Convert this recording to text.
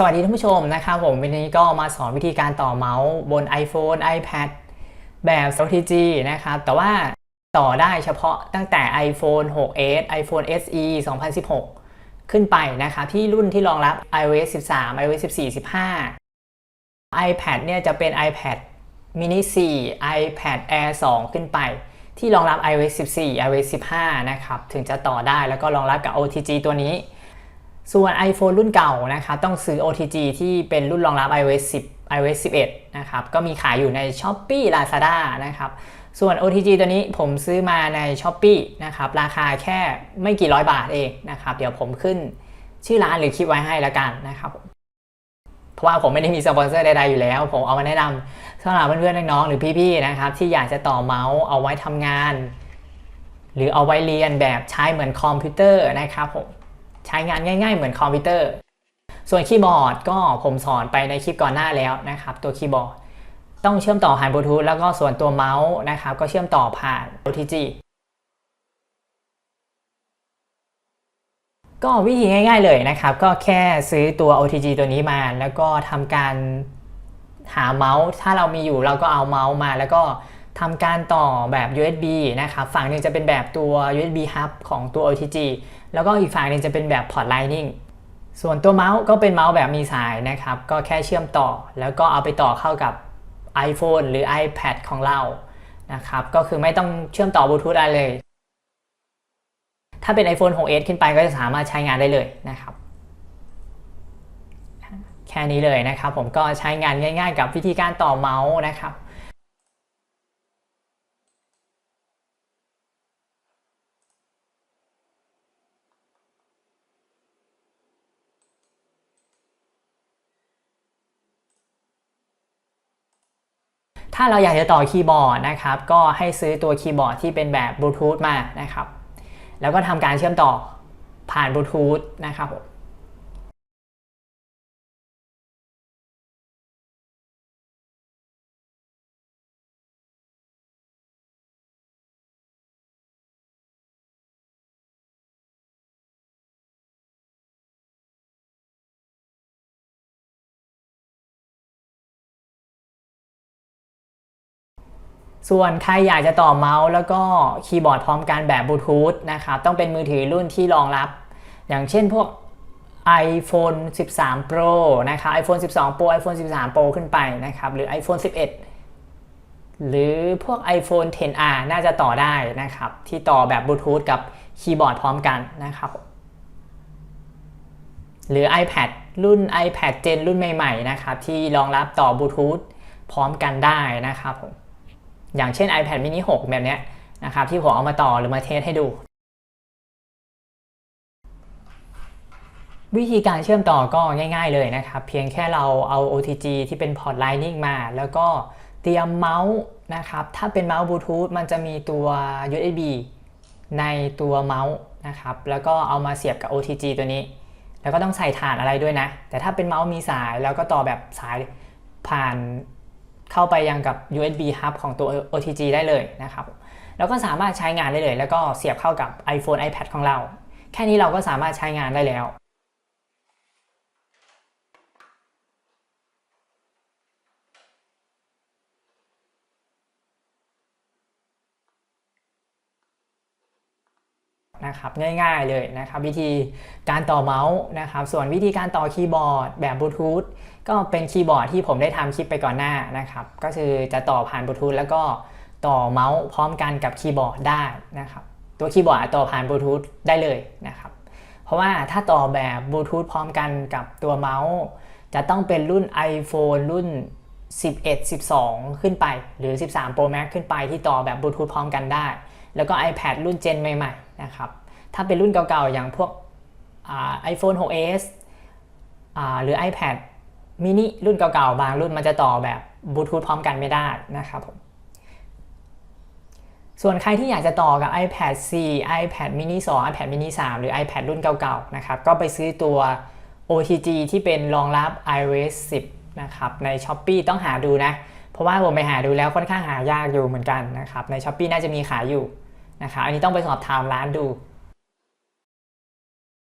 สวัสดีท่านผู้ชมนะครับผมวันนี้ก็มาสอนวิธีการต่อเมาส์บน iPhone iPad แบบ OTG นะครับแต่ว่าต่อได้เฉพาะตั้งแต่ iPhone 6s iPhone SE 2016 ขึ้นไปนะครับที่รุ่นที่รองรับ iOS 13 iOS 14 15 iPad เนี่ยจะเป็น iPad mini 4 iPad Air 2 ขึ้นไป ที่รองรับ iOS 14 iOS 15 นะครับถึงจะต่อได้แล้วก็รองรับกับ OTG ตัวนี้ ส่วน iPhone รุ่นเก่านะครับต้องซื้อ OTG ที่เป็นรุ่นรองรับ iOS 10 iOS 11 นะครับ ก็มีขายอยู่ใน Shopee Lazada นะครับ ส่วน OTG ตัวนี้ผมซื้อมาใน Shopee นะครับ ราคาแค่ไม่กี่ร้อยบาทเองนะครับ เดี๋ยวผมขึ้นชื่อร้านหรือคลิปไว้ให้ล้วกันนะครับ เพราะว่าผมไม่ได้มีสปอนเซอร์ใดๆอยู่แล้ว ผมเอามาแนะนำสำหรับเพื่อนๆน้องๆหรือพี่ๆนะครับ ที่อยากจะต่อเมาส์เอาไว้ทำงาน หรือเอาไว้เรียนแบบใช้เหมือนคอมพิวเตอร์นะครับผม ใช้งานง่ายๆ เหมือนคอมพิวเตอร์ ส่วนคีย์บอร์ดก็ผมสอนไปในคลิปก่อนหน้าแล้วนะครับ ตัวคีย์บอร์ดต้องเชื่อมต่อผ่านบลูทูธแล้วก็ส่วนตัวเมาส์นะครับ ก็เชื่อมต่อผ่าน OTG ก็วิธีง่ายๆเลยนะครับ ก็แค่ซื้อตัว OTG ตัวนี้มา แล้วก็ทำการหาเมาส์ ถ้าเรามีอยู่เราก็เอาเมาส์มาแล้วก็ ทำการต่อแบบ USB นะครับ ฝั่งหนึ่งจะเป็นแบบตัว USB hub ของตัว OTG แล้วก็อีกฝั่งหนึ่งจะเป็นแบบพอร์ต Lightning ส่วนตัวเมาส์ก็เป็นเมาส์แบบมีสายนะครับ ก็แค่เชื่อมต่อ แล้วก็เอาไปต่อเข้ากับ iPhone หรือ iPad ของเรา นะครับ ก็คือไม่ต้องเชื่อมต่อบลูทูธอะไรเลย ถ้าเป็น iPhone 6s ขึ้นไปก็จะสามารถใช้งานได้เลยนะครับ แค่นี้เลยนะครับ ผมก็ใช้งานง่าย ๆ กับวิธีการต่อเมาส์นะครับ ถ้าเราอยากจะต่อคีย์บอร์ดนะครับ ก็ให้ซื้อตัวคีย์บอร์ดที่เป็นแบบบลูทูธมานะครับ แล้วก็ทำการเชื่อมต่อผ่านบลูทูธนะครับผม ส่วนใครอยากจะต่อเมาส์แล้วก็คีย์บอร์ดพร้อมกันแบบบลูทูธนะครับต้องเป็นมือถือรุ่นที่รองรับ อย่างเช่นพวก iPhone 13 Pro นะครับ iPhone 12 Pro iPhone 13 Pro ขึ้นไปนะครับหรือ iPhone 11 หรือพวก iPhone 10R น่าจะต่อได้นะครับ ที่ต่อแบบบลูทูธกับคีย์บอร์ดพร้อมกันนะครับหรือ iPad รุ่น iPad Gen รุ่นใหม่ๆนะครับที่รองรับต่อบลูทูธพร้อมกันได้นะครับผม อย่างเช่น iPad mini 6 แบบนี้นะครับที่ผมเอามาต่อหรือมาเทสให้ดู วิธีการเชื่อมต่อก็ง่ายๆเลยนะครับ เพียงแค่เราเอา OTG ที่เป็นพอร์ต Lightning มา แล้วก็เตรียมเมาส์นะครับ ถ้าเป็นเมาส์บลูทูธมันจะมีตัว USB ในตัวเมาส์นะครับ แล้วก็เอามาเสียบกับ OTG ตัวนี้ แล้วก็ต้องใส่ฐานอะไรด้วยนะ แต่ถ้าเป็นเมาส์มีสายแล้วก็ต่อแบบสายผ่าน เข้าไปยังกับ USB hub ของตัว OTG ได้เลยนะครับ แล้วก็สามารถใช้งานได้เลย แล้วก็เสียบเข้ากับ iPhone iPad ของเรา แค่นี้เราก็สามารถใช้งานได้แล้ว นะครับง่ายๆเลยนะครับวิธีการต่อเมาส์นะครับส่วนวิธีการต่อคีย์บอร์ดแบบบลูทูธก็เป็นคีย์บอร์ดที่ผมได้ทำคลิปไปก่อนหน้านะครับก็คือจะต่อผ่านบลูทูธแล้วก็ต่อเมาส์พร้อมกันกับคีย์บอร์ดได้นะครับตัวคีย์บอร์ดต่อผ่านบลูทูธได้เลยนะครับเพราะว่าถ้าต่อแบบบลูทูธพร้อมกันกับตัวเมาส์ จะต้องเป็นรุ่น iPhone รุ่น 11 12 ขึ้นไป หรือ 13 Pro Max ขึ้นไปที่ต่อแบบบลูทูธพร้อมกันได้ แล้วก็ iPad รุ่นเจนใหม่ๆนะครับถ้าเป็นรุ่นเก่าๆ อย่างพวกไอโฟน 6s หรือ iPad mini รุ่นเก่าๆ บางรุ่นมันจะต่อแบบบลูทูธพร้อมกันไม่ได้นะครับผมส่วนใครที่อยากจะต่อกับ iPad 4 iPad mini 2 iPad mini 3 หรือ iPad รุ่นเก่าๆ นะครับ ก็ไปซื้อตัว OTG ที่เป็นรองรับ iOS 10 นะครับใน s h อ p e e ต้องหาดูนะ เพราะว่าผมไปหาดูแล้วค่อนข้างหายากอยู่เหมือนกันนะครับใน s h อ p e e น่าจะมีขายอยู่นะครับอันนี้ต้องไปสอบถามร้านดู